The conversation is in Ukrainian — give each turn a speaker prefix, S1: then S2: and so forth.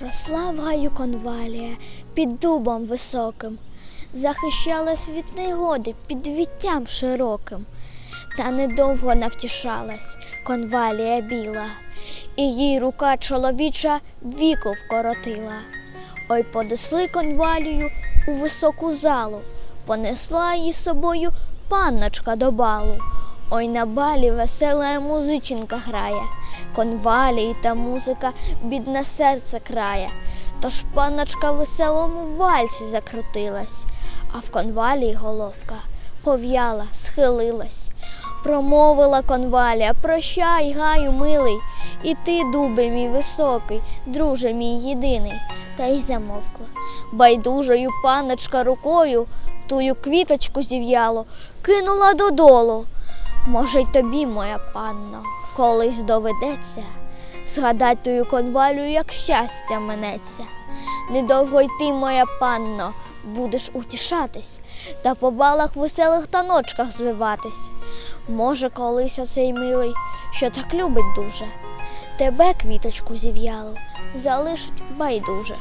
S1: Росла в гаю конвалія під дубом високим, захищалась від негоди під віттям широким. Та недовго навтішалась конвалія біла, і їй рука чоловіча віку вкоротила. Ой понесли конвалію у високу залу, понесла її собою панночка до балу. Ой на балі весела музиченка грає, конвалії та музика бідне серце крає. Тож панночка в веселому вальсі закрутилась, а в конвалії головка пов'яла, схилилась. Промовила конвалія, прощай, гаю, милий, і ти, дубе мій високий, друже мій єдиний, та й замовкла. Байдужою панночка рукою тую квіточку зів'яло, кинула додолу. Може, й тобі, моя панно, колись доведеться згадать тую конвалію, як щастя минеться. Недовго й ти, моя панно, будеш утішатись та по балах веселих таночках звиватись. Може, колись оцей милий, що так любить дуже, тебе квіточку зів'яло, залишить байдуже.